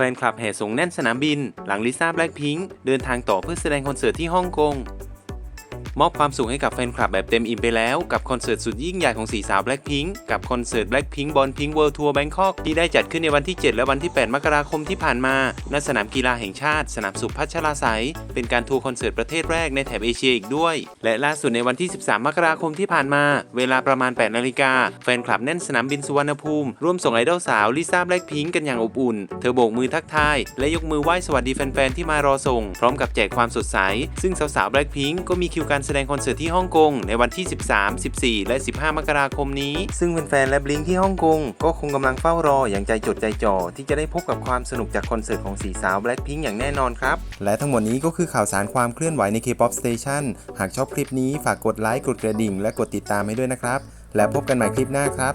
แฟนคลับแห่ส่งแน่นสนามบิน หลังลิซ่าแบล็คพิงค์เดินทางต่อเพื่อแสดงคอนเสิร์ตที่ฮ่องกง มอบความสุขให้กับแฟนคลับแบบเต็มอิ่มไปแล้ว กับคอนเสิร์ตสุดยิ่งใหญ่ของสีสาว Blackpink กับคอนเสิร์ต Blackpink b o n Pink World Tour Bangkok ที่ได้จัดขึ้นในวันที่ 7 และวันที่ 8 มกราคมที่ผ่านมา ณ สนามกีฬาแห่งชาติ สนามสุพัชราไสยเป็นการทัวร์คอนเสิร์ตประเทศแรกในแถบเอเชียอีกด้วย และล่าสุดในวันที่ 13 มกราคมที่ผ่านมา เวลาประมาณ 8 นาฬิกา แฟนคลับแน่นสนามบินสุวรรณภูมิ ร่วมส่งไอดอลสาวลิซ่า Blackpink กันอย่างอบอุ่น เธอโบกมือทักทาย และยกมือไหว้สวัสดีแฟนๆที่มารอส่ง พร้อมกับแจกความสดใส ซึ่งสาวๆ Blackpink ก็มีคิวการแสดงคอนเสิร์ตที่ฮ่องกงในวันที่ 13 14 และ 15 มกราคมนี้ ซึ่งแฟนๆและบลิงที่ฮ่องกงก็คงกำลังเฝ้ารออย่างใจจดใจจ่อที่จะได้พบกับความสนุกจากคอนเสิร์ตของสีสาว Blackpink อย่างแน่นอนครับ และทั้งหมดนี้ก็คือข่าวสารความเคลื่อนไหวใน K-POP Station หากชอบคลิปนี้ฝากกดไลค์กดกระดิ่ง และกดติดตามให้ด้วยนะครับ และพบกันใหม่คลิปหน้าครับ